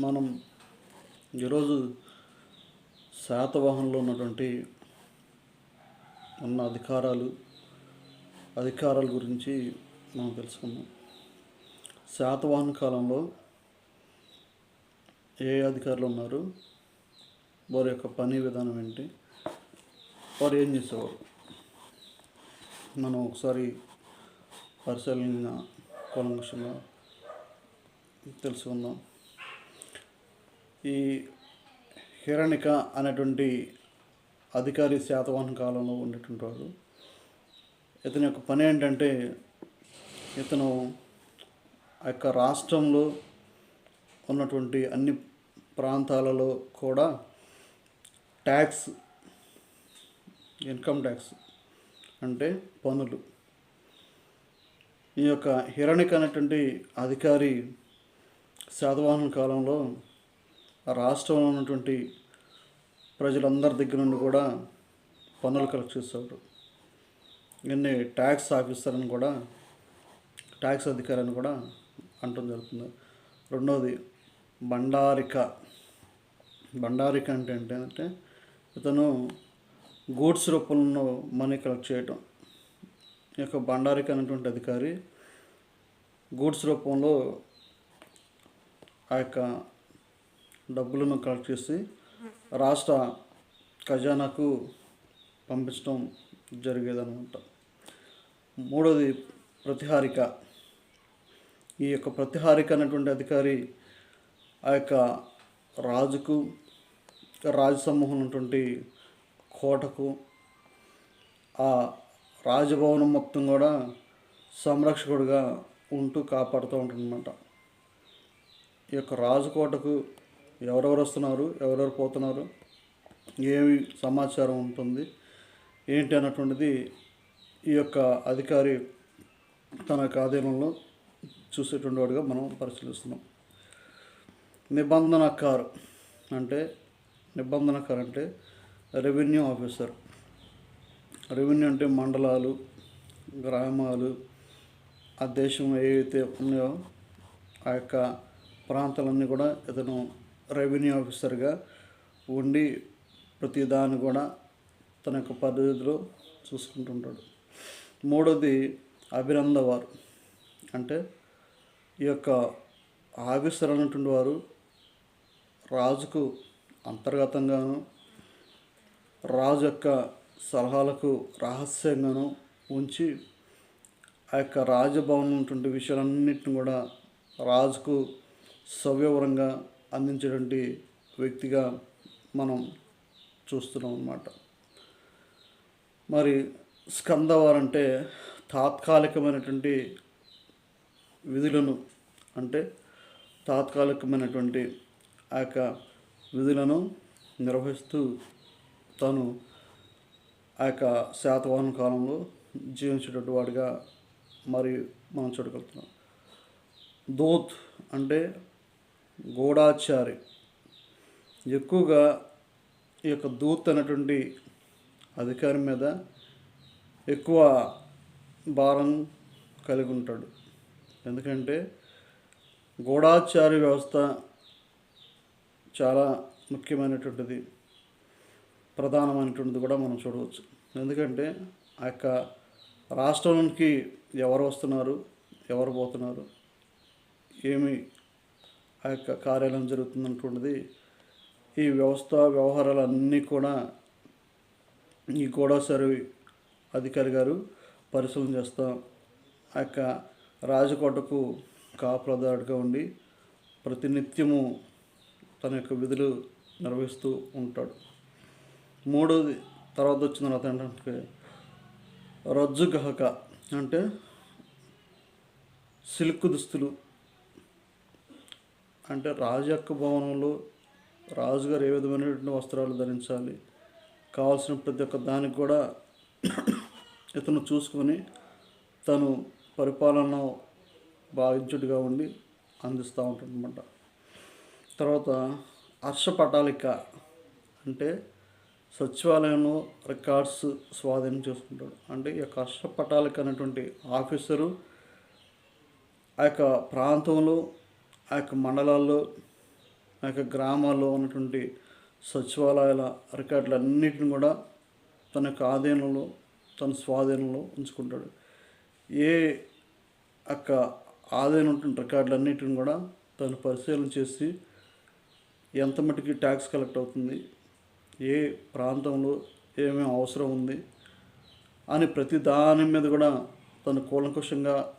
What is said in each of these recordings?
మనం ఈరోజు శాతవాహనంలో ఉన్నటువంటి ఉన్న అధికారాలు అధికారాల గురించి మనం తెలుసుకుందాం. శాతవాహన కాలంలో ఏ అధికారులు ఉన్నారు? వారి యొక్క పని విధానం ఏంటి? వారు ఏం చేసేవారు? మనం ఒకసారి పరిశీలన కూలంకషంగా తెలుసుకుందాం. ఈ హిరణిక అనేటువంటి అధికారి శాతవాహన కాలంలో ఉండేటువంటి వాడు. ఇతని యొక్క పని ఏంటంటే ఇతను ఆ యొక్క రాష్ట్రంలో ఉన్నటువంటి అన్ని ప్రాంతాలలో కూడా ట్యాక్స్ ఇన్కమ్ ట్యాక్స్ అంటే పన్నులు. ఈ యొక్క హిరణిక అనేటువంటి అధికారి శాతవాహన కాలంలో రాష్ట్రంలో ఉన్నటువంటి ప్రజలందరి దగ్గర నుండి కూడా పన్నులు కలెక్ట్ చేసేవాడు ఇన్ని ట్యాక్స్ ఆఫీసర్ అని కూడా ట్యాక్స్ అధికారి అని కూడా అంటం జరుగుతుంది. రెండవది బండారిక. బండారిక అంటే ఏంటంటే ఇతను గూడ్స్ రూపంలో మనీ కలెక్ట్ చేయటం. ఈ యొక్క బండారిక అనేటువంటి అధికారి గూడ్స్ రూపంలో ఆ యొక్క డబ్బులను కలెక్ట్ చేసి రాష్ట్ర ఖజానాకు పంపించడం జరిగేదనమాట మూడోది ప్రతిహారిక. ఈ యొక్క ప్రతిహారిక అనేటువంటి అధికారి ఆ యొక్క రాజుకు రాజసమూహం ఉన్నటువంటి కోటకు ఆ రాజభవనం మొత్తం కూడా సంరక్షకుడిగా ఉంటూ కాపాడుతూ ఉంటుందన్నమాట ఈ యొక్క రాజకోటకు ఎవరెవరు వస్తున్నారు ఎవరెవరు పోతున్నారు ఏమి సమాచారం ఉంటుంది ఏంటి అన్నటువంటిది ఈ యొక్క అధికారి తన యొక్క ఆధీనంలో చూసేటువంటి వాడిగా మనం పరిశీలిస్తున్నాం. నిబంధనకారు అంటే నిబంధనకారు అంటే రెవెన్యూ ఆఫీసర్. రెవెన్యూ అంటే మండలాలు గ్రామాలు ఆ దేశం ఏవైతే ఉన్నాయో ఆ యొక్క ప్రాంతాలన్నీ కూడా ఇతను రెవెన్యూ ఆఫీసర్గా ఉండి ప్రతిదాన్ని కూడా తన యొక్క పద్ధతిలో చూసుకుంటుంటాడు. మూడోది అభినందవారు అంటే ఈ యొక్క ఆఫీసర్ అన్నటువంటి వారు రాజుకు అంతర్గతంగాను రాజు యొక్క సలహాలకు రహస్యంగాను ఉంచి ఆ యొక్క రాజభవనం ఉన్నటువంటి విషయాలన్నింటిని కూడా రాజుకు సవివరంగా అందించేటువంటి వ్యక్తిగా మనం చూస్తున్నాం అన్నమాట. మరి స్కందవారు అంటే తాత్కాలికమైనటువంటి విధులను అంటే తాత్కాలికమైనటువంటి ఆ యొక్క విధులను నిర్వహిస్తూ తను ఆ యొక్క శాతవాహన కాలంలో జీవించేటటువంటి వాడిగా మరి మనం చూడగలుగుతున్నాం. దూత్ అంటే గూఢాచారి. ఎక్కువగా ఈ యొక్క దూత్ అనేటువంటి అధికారి మీద ఎక్కువ భారం కలిగి ఉంటాడు. ఎందుకంటే గూఢాచారి వ్యవస్థ చాలా ముఖ్యమైనటువంటిది ప్రధానమైనటువంటిది కూడా మనం చూడవచ్చు. ఎందుకంటే ఆ యొక్క రాష్ట్రానికి ఎవరు వస్తున్నారు ఎవరు పోతున్నారు ఏమి ఆ యొక్క కార్యాలయం జరుగుతున్నటువంటిది ఈ వ్యవస్థ వ్యవహారాలన్నీ కూడా ఈ గోడాసరి అధికారి గారు పరిశీలన చేస్తాం ఆ యొక్క రాజకోటకు కాపులదారుడిగా ఉండి ప్రతినిత్యము తన యొక్క విధులు నిర్వహిస్తూ ఉంటాడు. మూడోది తర్వాత వచ్చిన తర్వాత ఏంటంటే రజ్జు గహక అంటే సిల్క్ దుస్తులు అంటే రాజు యొక్క భవనంలో రాజుగారు ఏ విధమైనటువంటి వస్త్రాలు ధరించాలి కావాల్సిన ప్రతి ఒక్క దానికి కూడా ఇతను చూసుకొని తను పరిపాలన భావించుడిగా ఉండి అందిస్తూ ఉంటాడు అనమాట తర్వాత హర్షపటాలిక అంటే సచివాలయంలో రికార్డ్స్ స్వాధీనం చేసుకుంటాడు. అంటే ఈ యొక్క హర్షపటాలిక అనేటువంటి ఆఫీసరు ఆ యొక్క ప్రాంతంలో ఆ యొక్క మండలాల్లో ఆ యొక్క గ్రామాల్లో ఉన్నటువంటి సచివాలయాల రికార్డులన్నిటిని కూడా తన యొక్క ఆధీనంలో తన స్వాధీనంలో ఉంచుకుంటాడు. ఏ యొక్క ఆధీనం ఉంటుంది రికార్డులన్నిటిని కూడా తను పరిశీలన చేసి ఎంత మటుకి ట్యాక్స్ కలెక్ట్ అవుతుంది ఏ ప్రాంతంలో ఏమేమి అవసరం ఉంది అని ప్రతి దాని మీద కూడా తను కూలంకుషంగా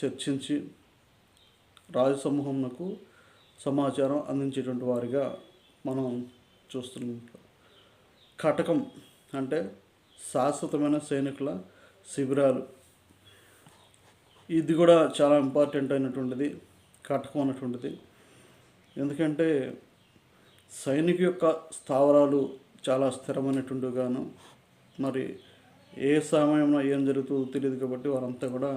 చర్చించి రాజసమూహంకు సమాచారం అందించేటువంటి వారిగా మనం చూస్తున్నాం. కటకం అంటే శాశ్వతమైన సైనికుల శిబిరాలు. ఇది కూడా చాలా ఇంపార్టెంట్ అయినటువంటిది కటకం అన్నటువంటిది. ఎందుకంటే సైనిక యొక్క స్థావరాలు చాలా స్థిరమైనటువంటివిగాను మరి ఏ సమయంలో ఏం జరుగుతుందో తెలియదు కాబట్టి వారంతా కూడా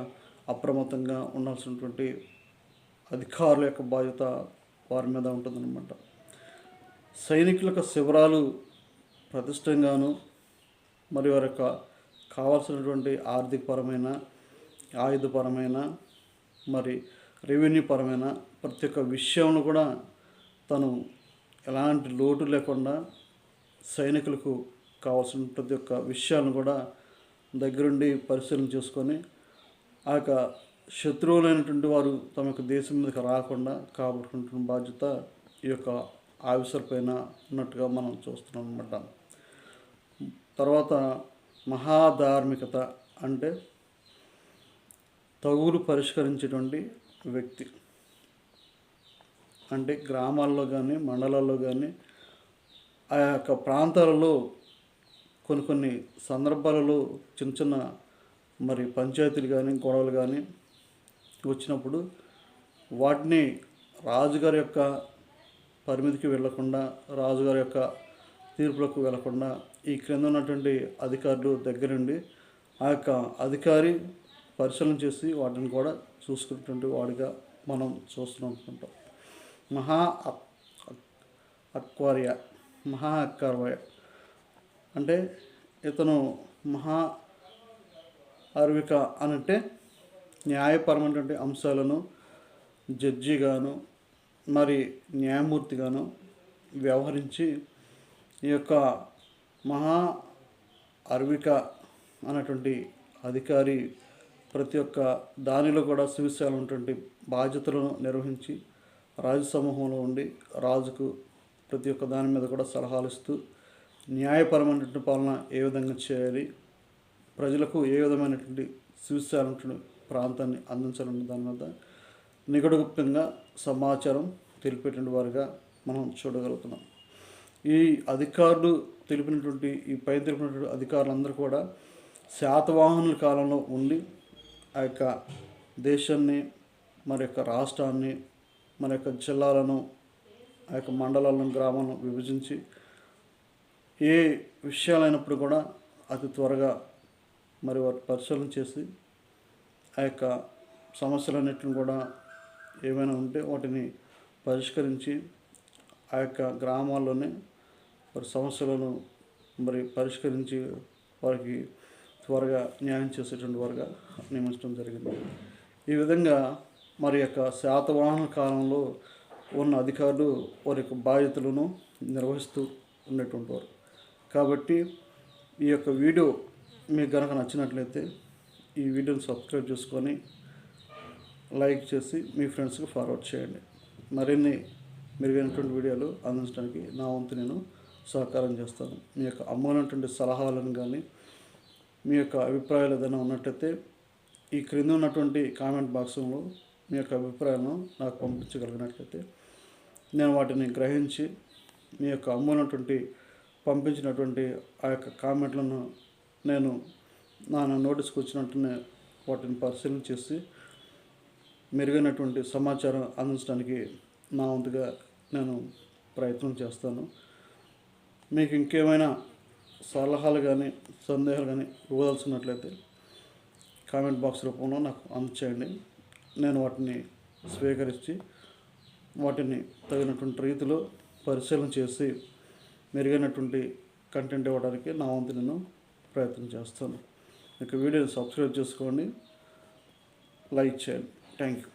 అప్రమత్తంగా ఉండాల్సినటువంటి అధికారుల యొక్క బాధ్యత వారి మీద ఉంటుందన్నమాట. సైనికుల యొక్క శిబిరాలు ప్రతిష్టంగాను మరి వారి యొక్క కావాల్సినటువంటి ఆర్థికపరమైన ఆయుధపరమైన మరి రెవెన్యూ పరమైన ప్రతి ఒక్క విషయంలో కూడా తను ఎలాంటి లోటు లేకుండా సైనికులకు కావాల్సిన ప్రతి ఒక్క విషయాలను కూడా దగ్గరుండి పరిశీలన చేసుకొని ఆ యొక్క శత్రువులైనటువంటి వారు తమ యొక్క దేశం మీదకి రాకుండా కాబట్టుకుంటున్న బాధ్యత ఈ యొక్క ఆఫీసర్ పైన ఉన్నట్టుగా మనం చూస్తున్నాం అనమాట తర్వాత మహాధార్మికత అంటే తగులు పరిష్కరించేటువంటి వ్యక్తి. అంటే గ్రామాల్లో కానీ మండలాల్లో కానీ ఆ యొక్క ప్రాంతాలలో కొన్ని కొన్ని సందర్భాలలో చిన్న చిన్న మరి పంచాయతీలు కానీ గొడవలు కానీ వచ్చినప్పుడు వాటిని రాజుగారి యొక్క పరిమితికి వెళ్ళకుండా రాజుగారి యొక్క తీర్పులకు వెళ్ళకుండా ఈ క్రింద ఉన్నటువంటి అధికారులు దగ్గరుండి ఆ యొక్క అధికారి పరిశీలన చేసి వాటిని కూడా చూసుకున్నటువంటి వాడిగా మనం చూస్తున్నాం మహా అక్- అక్వార్య మహా అక్వార్య అంటే ఇతను మహా అరవిక అనంటే న్యాయపరమైనటువంటి అంశాలను జడ్జిగాను మరి న్యాయమూర్తిగాను వ్యవహరించి ఈ యొక్క మహా అర్విక అనేటువంటి అధికారి ప్రతి ఒక్క దానిలో కూడా సువిశాలమైనటువంటి బాధ్యతలను నిర్వహించి రాజు సమూహంలో ఉండి రాజుకు ప్రతి ఒక్క దాని మీద కూడా సలహాలు ఇస్తూ న్యాయపరమైనటువంటి పాలన ఏ విధంగా చేయాలి ప్రజలకు ఏ విధమైనటువంటి సువిశాలమైనటువంటి ప్రాంతాన్ని అందించాలన్న దాని మీద నిగడగుప్తంగా సమాచారం తెలిపేటువంటి వారిగా మనం చూడగలుగుతున్నాం. ఈ అధికారులు తెలిపినటువంటి ఈ పై తెలిపినటువంటి అధికారులందరూ కూడా శాతవాహనుల కాలంలో ఉండి ఆ యొక్క దేశాన్ని మరి యొక్క రాష్ట్రాన్ని మరి యొక్క జిల్లాలను ఆ యొక్క మండలాలను గ్రామాలను విభజించి ఏ విషయాలైనప్పుడు కూడా అతి త్వరగా మరి వారి పరిశీలన చేసి ఆ యొక్క సమస్యలన్నిటిని కూడా ఏమైనా ఉంటే వాటిని పరిష్కరించి ఆ యొక్క గ్రామాల్లోనే వారి సమస్యలను మరి పరిష్కరించి వారికి త్వరగా న్యాయం చేసేటువంటి వారుగా నియమించడం జరిగింది. ఈ విధంగా మరి యొక్క శాతవాహన కాలంలో ఉన్న అధికారులు వారి యొక్క బాధ్యతలను నిర్వహిస్తూ ఉండేటువంటి వారు. కాబట్టి ఈ యొక్క వీడియో మీకు కనుక నచ్చినట్లయితే ఈ వీడియోని సబ్స్క్రైబ్ చేసుకొని లైక్ చేసి మీ ఫ్రెండ్స్కి ఫార్వర్డ్ చేయండి. మరిన్ని మెరుగైనటువంటి వీడియోలు అందించడానికి నా వంతు నేను సహకారం చేస్తాను. మీ యొక్క అమ్మనటువంటి సలహాలను కానీ మీ యొక్క అభిప్రాయాలు ఏదైనా ఉన్నట్టయితే ఈ క్రింద ఉన్నటువంటి కామెంట్ బాక్స్లో మీ యొక్క అభిప్రాయాలను నాకు పంపించగలిగినట్లయితే నేను వాటిని గ్రహించి మీ యొక్క అమ్మనటువంటి పంపించినటువంటి ఆ యొక్క కామెంట్లను నేను నా నోటీస్కి వచ్చినట్టునే వాటిని పరిశీలన చేసి మెరుగైనటువంటి సమాచారం అందించడానికి నా వంతుగా నేను ప్రయత్నం చేస్తాను. మీకు ఇంకేమైనా సలహాలు కానీ సందేహాలు కానీ ఇవ్వదలుచున్నట్లయితే కామెంట్ బాక్స్ రూపంలో నాకు అందచేయండి. నేను వాటిని స్వీకరించి వాటిని తగినటువంటి రీతిలో పరిశీలన చేసి మెరుగైనటువంటి కంటెంట్ ఇవ్వడానికి నా వంతు నేను ప్రయత్నం చేస్తాను. యొక్క వీడియోని సబ్స్క్రైబ్ చేసుకోండి. లైక్ చేయండి. Thank you